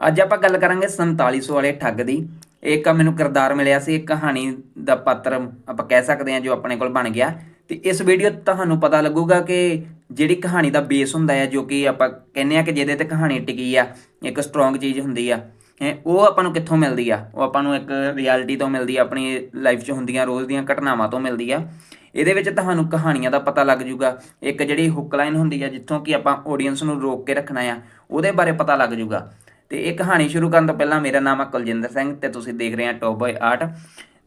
ਅੱਜ ਆਪਾਂ ਗੱਲ ਕਰਾਂਗੇ 4700 ਵਾਲੇ ਠੱਗ ਦੀ। ਇੱਕ ਮੈਨੂੰ ਕਿਰਦਾਰ ਮਿਲਿਆ ਸੀ, ਇੱਕ ਕਹਾਣੀ ਦਾ ਪਾਤਰ ਆਪਾਂ ਕਹਿ ਸਕਦੇ ਹਾਂ ਜੋ ਆਪਣੇ ਕੋਲ ਬਣ ਗਿਆ। ਤੇ ਇਸ ਵੀਡੀਓ 'ਚ ਤੁਹਾਨੂੰ ਪਤਾ ਲੱਗੂਗਾ ਕਿ ਜਿਹੜੀ ਕਹਾਣੀ ਦਾ ਬੇਸ ਹੁੰਦਾ ਹੈ, ਜੋ ਕਿ ਆਪਾਂ ਕਹਿੰਦੇ ਆ ਕਿ ਜਿਹਦੇ ਤੇ ਕਹਾਣੀ ਟਿਕੀ ਆ, ਇੱਕ ਸਟਰੋਂਗ ਚੀਜ਼ ਹੁੰਦੀ ਆ ਉਹ ਆਪਾਂ ਨੂੰ ਕਿੱਥੋਂ ਮਿਲਦੀ ਆ? ਉਹ ਆਪਾਂ ਨੂੰ ਇੱਕ ਰਿਐਲਿਟੀ ਤੋਂ ਮਿਲਦੀ ਆ, ਆਪਣੀ ਲਾਈਫ 'ਚ ਹੁੰਦੀਆਂ ਰੋਜ਼ ਦੀਆਂ ਘਟਨਾਵਾਂ ਤੋਂ ਮਿਲਦੀ ਆ। ਇਹਦੇ ਵਿੱਚ ਤੁਹਾਨੂੰ ਕਹਾਣੀਆਂ ਦਾ ਪਤਾ ਲੱਗ ਜੂਗਾ। ਇੱਕ ਜਿਹੜੀ ਹੁੱਕ ਲਾਈਨ ਹੁੰਦੀ ਆ, ਜਿੱਥੋਂ ਕਿ ਆਪਾਂ ਆਡੀਅנס ਨੂੰ ਰੋਕ ਕੇ ਰੱਖਣਾ ਆ, ਉਹਦੇ ਬਾਰੇ ਪਤਾ ਲੱਗ ਜੂਗਾ। ਤੇ ਇਹ ਕਹਾਣੀ ਸ਼ੁਰੂ ਕਰਨ ਤੋਂ ਪਹਿਲਾਂ ਮੇਰਾ ਨਾਮ ਹੈ ਕੁਲਜਿੰਦਰ ਸਿੰਘ ਤੇ ਤੁਸੀਂ ਦੇਖ ਰਹੇ ਹੋ ਟੌਪ ਬॉय ਆਰਟ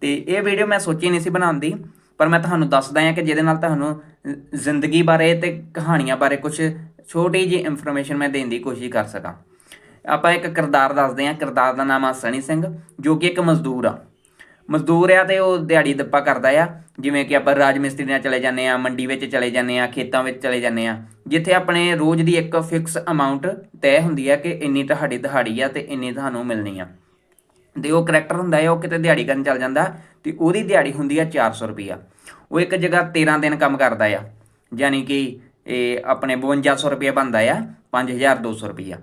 ਤੇ ਇਹ ਵੀਡੀਓ ਮੈਂ ਸੋਚੀ ਨਹੀਂ ਸੀ ਬਣਾਉਣ ਦੀ, ਪਰ ਮੈਂ ਤੁਹਾਨੂੰ ਦੱਸਦਾ ਹਾਂ ਕਿ ਜਿਹਦੇ ਨਾਲ ਤੁਹਾਨੂੰ ਜ਼ਿੰਦਗੀ ਬਾਰੇ ਤੇ ਕਹਾਣੀਆਂ ਬਾਰੇ ਕੁਝ ਛੋਟੀ ਜਿਹੀ ਇਨਫੋਰਮੇਸ਼ਨ ਮੈਂ ਦੇਣ ਦੀ ਕੋਸ਼ਿਸ਼ ਕਰ ਸਕਾਂ। ਆਪਾਂ ਇੱਕ ਕਿਰਦਾਰ ਦੱਸਦੇ ਹਾਂ। ਕਿਰਦਾਰ ਦਾ ਨਾਮ ਆ ਸਣੀ ਸਿੰਘ, ਜੋ ਕਿ ਇੱਕ ਮਜ਼ਦੂਰ ਆ। ਮਜ਼ਦੂਰ ਆ ਤੇ ਉਹ ਦਿਹਾੜੀ ਦੱਪਾ ਕਰਦਾ ਆ। ਜਿਵੇਂ ਕਿ ਆਪਾਂ ਰਾਜ ਮਿਸਤਰੀ ਨਾਲ ਚਲੇ ਜਾਂਦੇ ਆ, ਮੰਡੀ ਵਿੱਚ ਚਲੇ ਜਾਂਦੇ ਆ, ਖੇਤਾਂ ਵਿੱਚ ਚਲੇ ਜਾਂਦੇ ਆ। ਜਿੱਥੇ ਆਪਣੇ ਰੋਜ਼ ਦੀ ਇੱਕ ਫਿਕਸ ਅਮਾਉਂਟ ਤੈਅ ਹੁੰਦੀ ਆ ਕਿ ਇੰਨੀ ਤੁਹਾਡੀ ਦਿਹਾੜੀ ਆ ਤੇ ਇੰਨੀ ਤੁਹਾਨੂੰ ਮਿਲਣੀ ਆ। ਤੇ ਉਹ ਕਰੈਕਟਰ ਹੁੰਦਾ ਹੈ ਉਹ ਕਿਤੇ ਦਿਹਾੜੀ ਕਰਨ ਚੱਲ ਜਾਂਦਾ ਤੇ ਉਹਦੀ ਦਿਹਾੜੀ ਹੁੰਦੀ ਆ 400 ਰੁਪਿਆ ਉਹ ਇੱਕ ਜਗ੍ਹਾ 13 ਦਿਨ ਕੰਮ ਕਰਦਾ ਆ, ਯਾਨੀ ਕਿ ਇਹ ਆਪਣੇ 5200 ਰੁਪਏ ਬਣਦਾ ਆ 5200 ਰੁਪਿਆ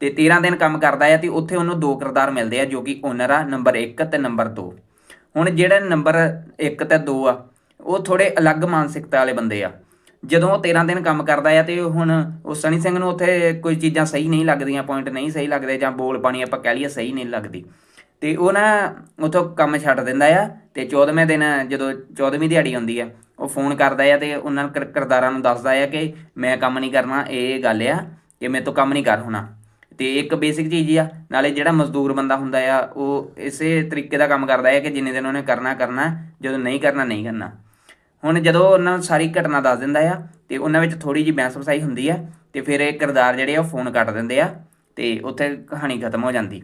ਤੇ 13 ਦਿਨ ਕੰਮ ਕਰਦਾ ਆ ਤੇ ਉੱਥੇ ਉਹਨੂੰ ਦੋ ਕਿਰਦਾਰ ਮਿਲਦੇ ਆ ਜੋ ਕਿ ਓਨਰ ਆ ਨੰਬਰ 1 ਤੇ ਨੰਬਰ 2 ਹੁਣ ਜਿਹੜੇ ਨੰਬਰ 1 ਤੇ 2 ਆ, ਉਹ ਥੋੜੇ ਅਲੱਗ ਮਾਨਸਿਕਤਾ ਵਾਲੇ ਬੰਦੇ ਆ। ਜਦੋਂ ਉਹ 13 ਦਿਨ ਕੰਮ ਕਰਦਾ ਆ ਤੇ ਹੁਣ ਉਹ ਸਣੀ ਸਿੰਘ ਨੂੰ ਉੱਥੇ ਕੋਈ ਚੀਜ਼ਾਂ ਸਹੀ ਨਹੀਂ ਲੱਗਦੀਆਂ ਪੁਆਇੰਟ ਨਹੀਂ ਸਹੀ ਲੱਗਦੇ ਜਾਂ ਬੋਲ ਪਾਣੀ ਆਪਾਂ ਕਹਿ ਲਈਏ ਸਹੀ ਨਹੀਂ ਲੱਗਦੀ। ਤੇ ਉਹ ਨਾ ਉਥੋਂ ਕੰਮ ਛੱਡ ਦਿੰਦਾ ਆ ਤੇ 14ਵੇਂ ਦਿਨ ਜਦੋਂ 14ਵੀਂ ਦਿਹਾੜੀ ਆਉਂਦੀ ਆ, ਉਹ ਫੋਨ ਕਰਦਾ ਆ ਤੇ ਉਹਨਾਂ ਕਿਰ- ਕਿਰਦਾਰਾਂ ਨੂੰ ਦੱਸਦਾ ਆ ਕਿ ਮੈਂ ਕੰਮ ਨਹੀਂ ਕਰਨਾ, ਇਹ ਗੱਲ ਆ ਕਿ ਮੇਰੇ ਤੋਂ ਕੰਮ ਨਹੀਂ ਕਰ ਹੋਣਾ। ਤੇ ਇੱਕ ਬੇਸਿਕ ਚੀਜ਼ ਆ, ਨਾਲੇ ਜਿਹੜਾ ਮਜ਼ਦੂਰ ਬੰਦਾ ਹੁੰਦਾ ਆ, ਉਹ ਇਸੇ ਤਰੀਕੇ ਦਾ ਕੰਮ ਕਰਦਾ ਆ ਕਿ ਜਿੰਨੇ ਦਿਨ ਉਹਨੇ ਕਰਨਾ ਕਰਨਾ, ਜਦੋਂ ਨਹੀਂ ਕਰਨਾ ਨਹੀਂ ਕਰਨਾ। ਹੁਣ ਜਦੋਂ ਉਹਨਾਂ ਨੂੰ ਸਾਰੀ ਘਟਨਾ ਦੱਸ ਦਿੰਦਾ ਆ, ਤੇ ਉਹਨਾਂ ਵਿੱਚ ਥੋੜੀ ਜਿਹੀ ਬੈਂਸ ਵਸਾਈ ਹੁੰਦੀ ਆ, ਤੇ ਫਿਰ ਇਹ ਕਿਰਦਾਰ ਜਿਹੜੇ ਆ ਉਹ ਫੋਨ ਕੱਟ ਦਿੰਦੇ ਆ, ਤੇ ਉੱਥੇ ਕਹਾਣੀ ਖਤਮ ਹੋ ਜਾਂਦੀ।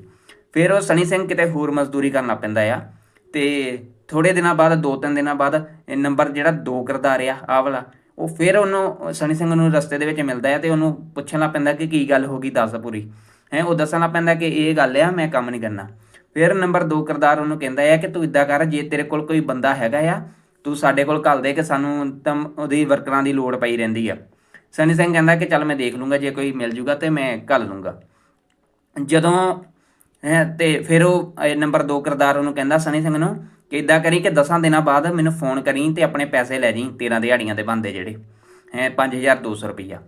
ਫਿਰ ਉਹ ਸਣੀ ਸਿੰਘ ਕਿਤੇ ਹੋਰ ਮਜ਼ਦੂਰੀ ਕਰਨ ਲੱਗ ਪੈਂਦਾ ਆ, ਤੇ ਥੋੜੇ ਦਿਨਾਂ ਬਾਅਦ, ਦੋ ਤਿੰਨ ਦਿਨਾਂ ਬਾਅਦ ਇਹ ਨੰਬਰ ਜਿਹੜਾ ਦੋ ਕਿਰਦਾਰ ਆ, ਆਹ ਵਾਲਾ ਉਹ ਫਿਰ ਉਹਨੂੰ ਸਣੀ ਸਿੰਘ ਨੂੰ ਰਸਤੇ ਦੇ ਵਿੱਚ ਮਿਲਦਾ ਆ ਤੇ ਉਹਨੂੰ ਪੁੱਛਣ ਲੱਗ ਪੈਂਦਾ ਕਿ ਕੀ ਗੱਲ ਹੋ ਗਈ, ਦੱਸ ਪੂਰੀ। ਹੈ, ਉਹ ਦੱਸਣ ਲੱਗ ਪੈਂਦਾ ਕਿ ਇਹ ਗੱਲ ਆ, ਮੈਂ ਕੰਮ ਨਹੀਂ ਕਰਨਾ। ਫਿਰ ਨੰਬਰ 2 ਕਿਰਦਾਰ ਉਹਨੂੰ ਕਹਿੰਦਾ ਆ ਕਿ ਤੂੰ ਇਦਾਂ ਕਰ, ਜੇ ਤੇਰੇ ਕੋਲ ਕੋਈ ਬੰਦਾ ਹੈਗਾ ਆ, ਤੂੰ ਸਾਡੇ ਕੋਲ ਘੱਲ ਦੇ ਕਿ ਸਾਨੂੰ ਤਾਂ ਉਹਦੀ ਵਰਕਰਾਂ ਦੀ ਲੋੜ ਪਈ ਰਹਿੰਦੀ ਆ। ਸਨੀ ਸਿੰਘ ਕਹਿੰਦਾ ਕਿ ਚੱਲ ਮੈਂ ਦੇਖ ਲੂੰਗਾ, ਜੇ ਕੋਈ ਮਿਲ ਜੂਗਾ ਤੇ ਮੈਂ ਘੱਲ ਲੂੰਗਾ। ਜਦੋਂ, ਹੈਂ, ਤੇ ਫਿਰ ਉਹ ਨੰਬਰ 2 ਕਿਰਦਾਰ ਉਹਨੂੰ ਕਹਿੰਦਾ ਸਨੀ ਸਿੰਘ ਨੂੰ ਕਿ ਇਦਾਂ ਕਰੀ ਕਿ 10 ਦਿਨਾਂ ਬਾਅਦ ਮੈਨੂੰ ਫੋਨ ਕਰੀ ਤੇ ਆਪਣੇ ਪੈਸੇ ਲੈ ਜੀ 13 ਦਿਹਾੜੀਆਂ ਦੇ ਬੰਦੇ ਜਿਹੜੇ। ਹੈ 5200 ਰੁਪਈਆ।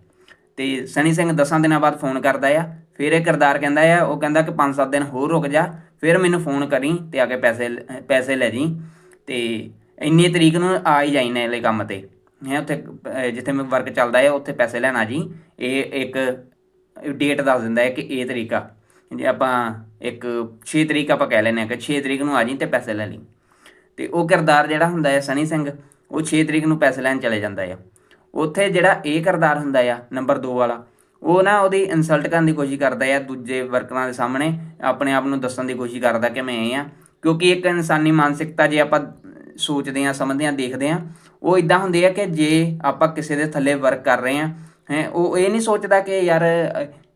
ਤੇ ਸਨੀ ਸਿੰਘ 10 ਦਿਨਾਂ ਬਾਅਦ ਫੋਨ ਕਰਦਾ ਆ। ਫਿਰ ਇਹ ਕਿਰਦਾਰ ਕਹਿੰਦਾ ਆ, ਉਹ ਕਹਿੰਦਾ ਕਿ 5-7 ਦਿਨ ਹੋਰ ਰੁਕ ਜਾ। ਫਿਰ ਮੈਨੂੰ ਫੋਨ ਕਰੀ ਤੇ ਆ ਕੇ ਪੈਸੇ ਲ- ਪੈਸੇ ਲੈ ਜੀ। ਤੇ ਇੰਨੀ ਤਰੀਕ ਨੂੰ ਆ ਹੀ ਜਾਈਨੇ ਕੰਮ ਤੇ। ਹੈ, ਉੱਥੇ ਜਿੱਥੇ ਮੈਂ ਵਰਕ ਚੱਲਦਾ ਹੈ ਉੱਥੇ ਪੈਸੇ ਲੈਣਾ ਜੀ। ਇਹ ਇੱਕ ਡੇਟ ਦੱਸ ਦਿੰਦਾ ਹੈ ਕਿ ਇਹ ਤਰੀਕਾ ਜੇ ਆਪਾਂ ਇੱਕ 6 ਤਰੀਕ ਆਪਾਂ ਕਹਿ ਲੈਨੇ ਆ ਕਿ 6 ਤਰੀਕ ਨੂੰ ਆ ਜੀ ਤੇ ਪੈਸੇ ਲੈ ਲਈ। ਤੇ ਉਹ ਕਿਰਦਾਰ ਜਿਹੜਾ ਹੁੰਦਾ ਹੈ ਸਨੀ ਸਿੰਘ, ਉਹ 6 ਤਰੀਕ ਨੂੰ ਪੈਸੇ ਲੈਣ ਚਲੇ ਜਾਂਦਾ ਆ। ਉੱਥੇ ਜਿਹੜਾ ਇਹ ਕਿਰਦਾਰ ਹੁੰਦਾ ਆ, ਨੰਬਰ 2 ਵਾਲਾ, ਉਹ ਨਾ ਉਹਦੀ ਇਨਸਲਟ ਕਰਨ ਦੀ ਕੋਸ਼ਿਸ਼ ਕਰਦਾ ਆ, ਦੂਜੇ ਵਰਕਰਾਂ ਦੇ ਸਾਹਮਣੇ ਆਪਣੇ ਆਪ ਨੂੰ ਦੱਸਣ ਦੀ ਕੋਸ਼ਿਸ਼ ਕਰਦਾ ਕਿ ਮੈਂ ਇਹ ਆ। ਕਿਉਂਕਿ ਇੱਕ ਇਨਸਾਨੀ ਮਾਨਸਿਕਤਾ ਜੇ ਆਪਾਂ ਸੋਚਦੇ ਆ, ਸਮਝਦੇ ਆ, ਦੇਖਦੇ ਆ, ਉਹ ਇਦਾਂ ਹੁੰਦੀ ਆ ਕਿ ਜੇ ਆਪਾਂ ਕਿਸੇ ਦੇ ਥੱਲੇ ਵਰਕ ਕਰ ਰਹੇ ਆ, ਹੈ, ਉਹ ਇਹ ਨਹੀਂ ਸੋਚਦਾ ਕਿ ਯਾਰ,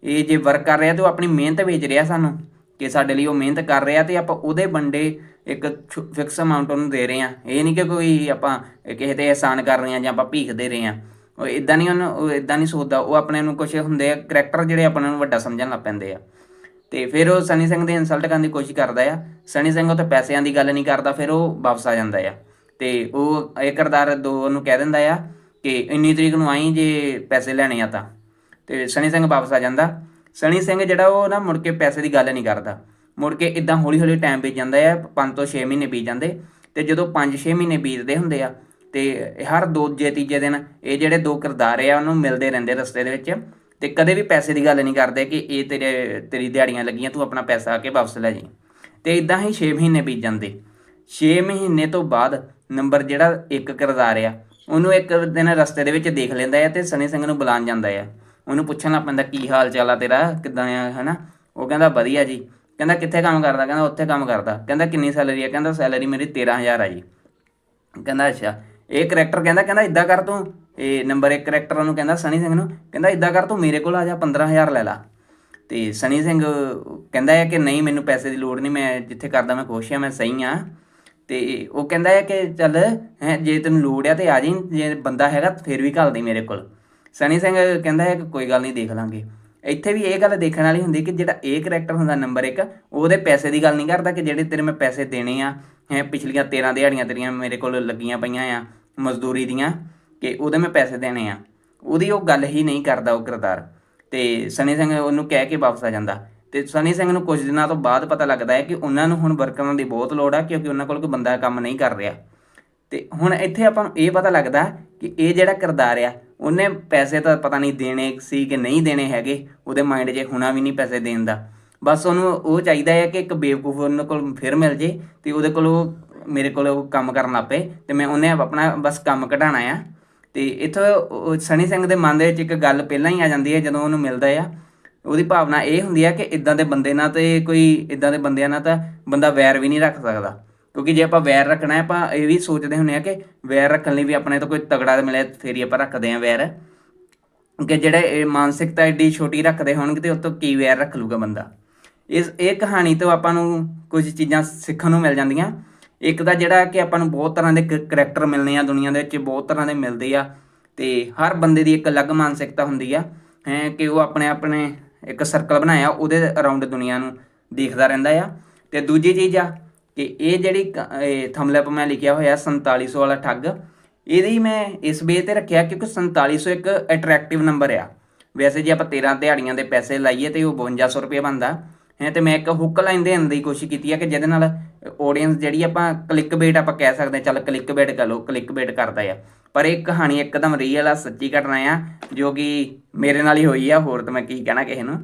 ਇਹ ਜੇ ਵਰਕ ਕਰ ਰਿਹਾ ਤੇ ਉਹ ਆਪਣੀ ਮਿਹਨਤ ਵੇਚ ਰਿਹਾ ਸਾਨੂੰ, ਕਿ ਸਾਡੇ ਲਈ ਉਹ ਮਿਹਨਤ ਕਰ ਰਿਹਾ ਤੇ ਆਪਾਂ ਉਹਦੇ ਬੰਡੇ ਇੱਕ ਫਿਕਸ ਅਮਾਉਂਟ ਉਹਨੂੰ ਦੇ ਰਹੇ ਆ ਇਹ ਨਹੀਂ ਕਿ ਕੋਈ ਆਪਾਂ ਕਿਸੇ ਤੇ ਅਹਿਸਾਨ ਕਰ ਰਹੇ ਆ ਜਾਂ ਆਪਾਂ ਭੀਖ ਦੇ ਰਹੇ ਆ ਉਹ ਇਦਾਂ ਨਹੀਂ ਉਹਨੂੰ, ਉਹ ਇਦਾਂ ਨਹੀਂ ਸੋਚਦਾ। ਉਹ ਆਪਣੇ ਨੂੰ ਕੁਝ ਹੁੰਦੇ ਆ ਕਰੈਕਟਰ ਜਿਹੜੇ ਆਪਣੇ ਨੂੰ ਵੱਡਾ ਸਮਝਣ ਲੱਗ ਪੈਂਦੇ ਆ। ਤੇ ਫਿਰ ਉਹ ਸਨੀ ਸਿੰਘ ਦੀ ਇਨਸਲਟ ਕਰਨ ਦੀ ਕੋਸ਼ਿਸ਼ ਕਰਦਾ ਆ। ਸਨੀ ਸਿੰਘ ਉੱਥੇ ਪੈਸਿਆਂ ਦੀ ਗੱਲ ਨਹੀਂ ਕਰਦਾ, ਫਿਰ ਉਹ ਵਾਪਸ ਆ ਜਾਂਦਾ ਆ। ਤੇ ਉਹ ਇਹ ਕਿਰਦਾਰ ਦੋ ਨੂੰ ਕਹਿ ਦਿੰਦਾ ਆ ਕਿ ਇੰਨੀ ਤਰੀਕ ਨੂੰ ਆਈ ਜੇ ਪੈਸੇ ਲੈਣੇ ਆ ਤਾਂ। ਤੇ ਸਨੀ ਸਿੰਘ ਵਾਪਸ ਆ ਜਾਂਦਾ। ਸਨੀ ਸਿੰਘ ਜਿਹੜਾ ਉਹ ਨਾ ਮੁੜ ਕੇ ਪੈਸੇ ਦੀ ਗੱਲ ਨਹੀਂ ਕਰਦਾ। ਮੁੜ ਕੇ ਇਦਾਂ ਹੌਲੀ ਹੌਲੀ ਟਾਈਮ ਬੀਤ ਜਾਂਦਾ ਆ 5 ਤੋਂ 6 ਮਹੀਨੇ ਬੀਤ ਜਾਂਦੇ। ਤੇ ਜਦੋਂ 5-6 ਮਹੀਨੇ ਬੀਤਦੇ ਹੁੰਦੇ ਆ, ਤੇ ਹਰ ਦੂਜੇ ਤੀਜੇ ਦਿਨ ਇਹ ਜਿਹੜੇ ਦੋ ਕਿਰਦਾਰ ਆ, ਉਹਨੂੰ ਮਿਲਦੇ ਰਹਿੰਦੇ ਰਸਤੇ ਦੇ ਵਿੱਚ। ਤੇ ਕਦੇ ਵੀ ਪੈਸੇ ਦੀ ਗੱਲ ਨਹੀਂ ਕਰਦੇ ਕਿ ਇਹ ਤੇਰੇ, ਤੇਰੀ ਦਿਹਾੜੀਆਂ ਲੱਗੀਆਂ, ਤੂੰ ਆਪਣਾ ਪੈਸਾ ਆ ਕੇ ਵਾਪਸ ਲੈ ਜੀ ਤੇ ਇਦਾਂ ਹੀ 6 ਮਹੀਨੇ ਬੀਤ ਜਾਂਦੇ। 6 ਮਹੀਨੇ ਤੋਂ ਬਾਅਦ ਨੰਬਰ ਜਿਹੜਾ ਇੱਕ ਕਿਰਦਾਰ ਆ, ਉਹਨੂੰ ਇੱਕ ਦਿਨ ਰਸਤੇ ਦੇ ਵਿੱਚ ਦੇਖ ਲੈਂਦਾ ਆ ਤੇ ਸਨੀ ਸਿੰਘ ਨੂੰ ਬੁਲਾਣ ਜਾਂਦਾ ਆ। ਉਹਨੂੰ ਪੁੱਛਣ ਲੱਗ ਪੈਂਦਾ, ਕੀ ਹਾਲ ਚਾਲ ਆ ਤੇਰਾ? ਕਿੱਦਾਂ ਆ? ਹਨਾ? ਉਹ ਕਹਿੰਦਾ, ਵਧੀਆ ਜੀ। ਕਹਿੰਦਾ ਕਿੱਥੇ ਕੰਮ ਕਰਦਾ? ਕਹਿੰਦਾ ਉੱਥੇ ਕੰਮ ਕਰਦਾ। ਕਹਿੰਦਾ ਕਿੰਨੀ ਸੈਲਰੀ ਹੈ ਕਹਿੰਦਾ ਸੈਲਰੀ ਮੇਰੀ 13000 ਆ ਜੀ। ਕਹਿੰਦਾ ਅੱਛਾ। ਇਹ ਕਰੈਕਟਰ ਕਹਿੰਦਾ ਕਹਿੰਦਾ ਇਦਾਂ ਕਰ ਤੂੰ। ਇਹ ਨੰਬਰ 1 ਕਰੈਕਟਰ ਉਹਨੂੰ ਕਹਿੰਦਾ ਸਨੀ ਸਿੰਘ ਨੂੰ। ਕਹਿੰਦਾ ਇਦਾਂ ਕਰ ਤੂੰ, ਮੇਰੇ ਕੋਲ ਆ ਜਾ 15000 ਲੈ ਲਾ। ਤੇ ਸਨੀ ਸਿੰਘ ਕਹਿੰਦਾ ਹੈ ਕਿ ਨਹੀਂ, ਮੈਨੂੰ ਪੈਸੇ ਦੀ ਲੋੜ ਨਹੀਂ, ਮੈਂ ਜਿੱਥੇ ਕਰਦਾ ਮੈਂ ਖੁਸ਼ ਹਾਂ, ਮੈਂ ਸਹੀ ਹਾਂ। ਤੇ ਉਹ ਕਹਿੰਦਾ ਹੈ ਕਿ ਚੱਲ, ਹੈ, ਜੇ ਤੈਨੂੰ ਲੋੜ ਆ ਤੇ ਆ ਜੀ। ਜੇ ਬੰਦਾ ਹੈਗਾ, ਫਿਰ ਵੀ ਘੱਲ ਦੇ ਮੇਰੇ ਕੋਲ। ਸਨੀ ਸਿੰਘ ਕਹਿੰਦਾ ਹੈ ਕਿ ਕੋਈ ਗੱਲ ਨਹੀਂ, ਦੇਖ ਲਾਂਗੇ। ਇੱਥੇ ਵੀ ਇਹ ਗੱਲ ਦੇਖਣ ਵਾਲੀ ਹੁੰਦੀ ਕਿ ਜਿਹੜਾ ਇਹ ਕਰੈਕਟਰ ਹੁੰਦਾ ਨੰਬਰ 1 ਉਹਦੇ ਪੈਸੇ ਦੀ ਗੱਲ ਨਹੀਂ ਕਰਦਾ ਕਿ ਜਿਹੜੇ ਤੇਰੇ ਮੈਂ ਪੈਸੇ ਦੇਣੇ ਆ, ਹੈ, ਪਿਛਲੀਆਂ 13 ਦਿਹਾੜੀਆਂ ਤੇਰੀਆਂ ਮੇਰੇ ਕੋਲ ਲੱਗੀਆਂ ਪਈਆਂ ਆ, ਮਜ਼ਦੂਰੀ ਦੀਆਂ, ਕਿ ਉਹਦੇ ਮੈਂ ਪੈਸੇ ਦੇਣੇ ਆ। ਉਹਦੀ ਉਹ ਗੱਲ ਹੀ ਨਹੀਂ ਕਰਦਾ ਉਹ ਕਿਰਦਾਰ। ਤੇ ਸਨੀ ਸਿੰਘ ਉਹਨੂੰ ਕਹਿ ਕੇ ਵਾਪਸ ਆ ਜਾਂਦਾ। ਤੇ ਸਨੀ ਸਿੰਘ ਨੂੰ ਕੁਝ ਦਿਨਾਂ ਤੋਂ ਬਾਅਦ ਪਤਾ ਲੱਗਦਾ ਹੈ ਕਿ ਉਹਨਾਂ ਨੂੰ ਹੁਣ ਵਰਕਰਾਂ ਦੀ ਬਹੁਤ ਲੋੜ ਆ, ਕਿਉਂਕਿ ਉਹਨਾਂ ਕੋਲ ਕੋਈ ਬੰਦਾ ਕੰਮ ਨਹੀਂ ਕਰ ਰਿਹਾ। ਤੇ ਹੁਣ ਇੱਥੇ ਆਪਾਂ ਨੂੰ ਇਹ ਪਤਾ ਲੱਗਦਾ ਕਿ ਇਹ ਜਿਹੜਾ ਕਿਰਦਾਰ ਆ ਉਹਨੇ ਪੈਸੇ ਤਾਂ ਪਤਾ ਨਹੀਂ ਦੇਣੇ ਸੀ ਕਿ ਨਹੀਂ ਦੇਣੇ ਹੈਗੇ, ਉਹਦੇ ਮਾਈਂਡ 'ਚ ਹੁਣਾ ਵੀ ਨਹੀਂ ਪੈਸੇ ਦੇਣ ਦਾ। ਬਸ ਉਹਨੂੰ ਉਹ ਚਾਹੀਦਾ ਹੈ ਕਿ ਇੱਕ ਬੇਵਕੂਫ ਉਹਨਾਂ ਕੋਲ ਫਿਰ ਮਿਲ ਜੇ ਤੇ ਉਹਦੇ ਕੋਲ ਉਹ ਮੇਰੇ ਕੋਲ ਉਹ ਕੰਮ ਕਰਨ ਲੱਪੇ ਤੇ ਮੈਂ ਉਹਨੇ ਆਪਣਾ ਬਸ ਕੰਮ ਕਢਾਣਾ ਆ। ਤੇ ਇੱਥੋਂ ਉਹ ਸਨੀ ਸਿੰਘ ਦੇ ਮਨ ਦੇ ਵਿੱਚ ਇੱਕ ਗੱਲ ਪਹਿਲਾਂ ਹੀ ਆ ਜਾਂਦੀ ਹੈ, ਜਦੋਂ ਉਹਨੂੰ ਮਿਲਦਾ ਆ, ਉਹਦੀ ਭਾਵਨਾ ਇਹ ਹੁੰਦੀ ਆ ਕਿ ਇਦਾਂ ਦੇ ਬੰਦੇ ਨਾਲ ਤੇ ਕੋਈ ਇਦਾਂ ਦੇ ਬੰਦਿਆਂ ਨਾਲ ਤਾਂ ਬੰਦਾ ਵੈਰ ਵੀ ਨਹੀਂ ਰੱਖ ਸਕਦਾ। ਕਿਉਂਕਿ ਜੇ ਆਪਾਂ ਵੈਰ ਰੱਖਣਾ ਹੈ, ਆਪਾਂ ਇਹ ਵੀ ਸੋਚਦੇ ਹੁੰਦੇ ਆ ਕਿ ਵੈਰ ਰੱਖਣ ਲਈ ਵੀ ਆਪਣੇ ਤੋਂ ਕੋਈ ਤਗੜਾ ਮਿਲੇ ਫੇਰ ਹੀ ਆਪਾਂ ਰੱਖਦੇ ਆ ਵੈਰ। ਕਿ ਜਿਹੜੇ ਇਹ ਮਾਨਸਿਕਤਾ ਏਡੀ ਛੋਟੀ ਰੱਖਦੇ ਹੋਣਗੇ ਤੇ ਉਹ ਤੋਂ ਕੀ ਵੈਰ ਰੱਖ ਲੂਗਾ ਬੰਦਾ। ਇਸ, ਇਹ ਕਹਾਣੀ ਤੋਂ ਆਪਾਂ ਨੂੰ ਕੁਝ ਚੀਜ਼ਾਂ ਸਿੱਖਣ ਨੂੰ ਮਿਲ ਜਾਂਦੀਆਂ। ਇੱਕ ਤਾਂ ਜਿਹੜਾ ਕਿ ਆਪਾਂ ਨੂੰ ਬਹੁਤ ਤਰ੍ਹਾਂ ਦੇ ਕਰੈਕਟਰ ਮਿਲਨੇ ਆ ਦੁਨੀਆ ਦੇ ਵਿੱਚ, ਬਹੁਤ ਤਰ੍ਹਾਂ ਦੇ ਮਿਲਦੇ ਆ ਤੇ ਹਰ ਬੰਦੇ ਦੀ ਇੱਕ ਅਲੱਗ ਮਾਨਸਿਕਤਾ ਹੁੰਦੀ ਆ। ਹੈ, ਕਿ ਉਹ ਆਪਣੇ ਆਪਣੇ ਇੱਕ ਸਰਕਲ ਬਣਾਇਆ, ਉਹਦੇ ਅਰਾਊਂਡ ਦੁਨੀਆ ਨੂੰ ਦੇਖਦਾ ਰਹਿੰਦਾ ਆ। ਤੇ ਦੂਜੀ ਚੀਜ਼ ਆ ਕਿ ਇਹ ਜਿਹੜੀ ਥੰਬਨੇਲ ਮੈਂ ਲਿਖਿਆ ਹੋਇਆ 4700 ਵਾਲਾ ਠੱਗ, ਇਹਦੀ ਮੈਂ ਇਸ ਬੇ ਤੇ ਰੱਖਿਆ ਕਿਉਂਕਿ 4700 ਇੱਕ ਅਟਰੈਕਟਿਵ ਨੰਬਰ ਆ। ਵੈਸੇ ਜੇ ਆਪਾਂ 13 ਦਿਹਾੜੀਆਂ ਦੇ ਪੈਸੇ ਲਾਈਏ ਤੇ ਉਹ 5200 ਰੁਪਏ ਬਣਦਾ। ਹੈ, ਤੇ ਮੈਂ ਇੱਕ ਹੁੱਕ ਲਾਈਨ ਦੇਣ ਦੀ ਕੋਸ਼ਿਸ਼ ਕੀਤੀ ਆ ਕਿ ਜਿਹਦੇ ਨਾਲ ਆਡੀਅנס ਜਿਹੜੀ ਆਪਾਂ ਕਲਿੱਕ ਬੇਟ ਆਪਾਂ ਕਹਿ ਸਕਦੇ ਹਾਂ, ਚੱਲ ਕਲਿੱਕ ਬੇਟ ਕਰ ਲਓ ਕਲਿੱਕ ਬੇਟ ਕਰਦਾ ਆ। ਪਰ ਇਹ ਕਹਾਣੀ ਇੱਕਦਮ ਰੀਅਲ ਆ, ਸੱਚੀ ਘਟਨਾ ਆ, ਜੋ ਕਿ ਮੇਰੇ ਨਾਲ ਹੀ ਹੋਈ ਆ, ਹੋਰ ਤਾਂ ਮੈਂ ਕੀ ਕਹਿਣਾ ਕਿਸੇ ਨੂੰ।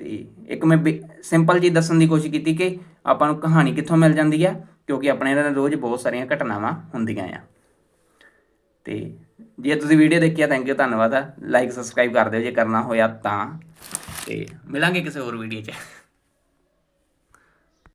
ਤੇ ਇੱਕ ਮੈਂ ਸਿੰਪਲ ਜੀ ਦੱਸਣ ਦੀ ਕੋਸ਼ਿਸ਼ ਕੀਤੀ ਕਿ ਆਪਾਂ ਨੂੰ ਕਹਾਣੀ ਕਿੱਥੋਂ ਮਿਲ ਜਾਂਦੀ ਆ? ਕਿਉਂਕਿ ਆਪਣੇ ਨਾਲ ਰੋਜ਼ ਬਹੁਤ ਸਾਰੀਆਂ ਘਟਨਾਵਾਂ ਹੁੰਦੀਆਂ ਆ। ਤੇ ਜੇ ਤੁਸੀਂ ਵੀਡੀਓ ਦੇਖੀ ਆ ਥੈਂਕ ਯੂ ਧੰਨਵਾਦ ਆ। ਲਾਈਕ ਸਬਸਕ੍ਰਾਈਬ ਕਰ ਦਿਓ ਜੇ ਕਰਨਾ ਹੋਇਆ ਤਾਂ। ਤੇ ਮਿਲਾਂਗੇ ਕਿਸੇ ਹੋਰ ਵੀਡੀਓ 'ਚ।